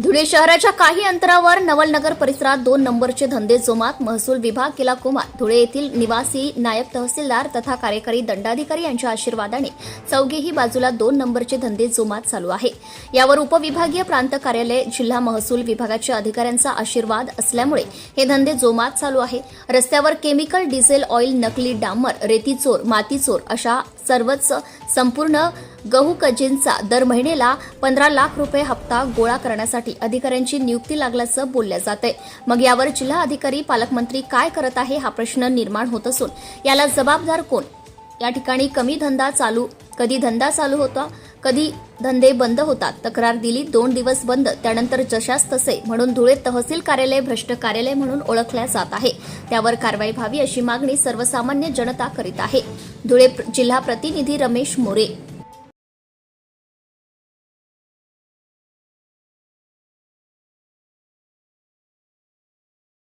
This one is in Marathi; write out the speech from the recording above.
धुळे शहराच्या काही अंतरावर नवलनगर परिसरात दोन नंबरचे धंदे जोमात महसूल विभाग केला कुमार. धुळे येथील निवासी नायब तहसीलदार तथा कार्यकारी दंडाधिकारी यांच्या आशीर्वादाने चौघेही बाजूला दोन नंबरचे धंदे जोमात चालू आहे. यावर उपविभागीय प्रांत कार्यालय जिल्हा महसूल विभागाच्या अधिकाऱ्यांचा आशीर्वाद असल्यामुळे हे धंदे जोमात चालू आहे. रस्त्यावर केमिकल डिझेल ऑइल नकली डांबर रेती चोर माती चोर अशा सर्वच संपूर्ण गहू कजींचा दर महिन्याला पंधरा लाख रुपये हप्ता गोळा करण्यासाठी अधिकाऱ्यांची नियुक्ती लागल्याचं बोलल्या जाते आहे मग यावर जिल्हा अधिकारी पालकमंत्री काय करत आहे हा प्रश्न निर्माण होत असून याला जबाबदार कोण? या ठिकाणी कमी धंदा चालू कधी धंदा चालू होता? कधी धंदे बंद होतात. तक्रार दिली दोन दिवस बंद त्यानंतर जशास तसे म्हणून धुळे तहसील कार्यालय भ्रष्ट कार्यालय म्हणून ओळखल्या जात आहे. त्यावर कारवाई व्हावी अशी मागणी सर्वसामान्य जनता करीत आहे. धुळे जिल्हा प्रतिनिधी रमेश मोरे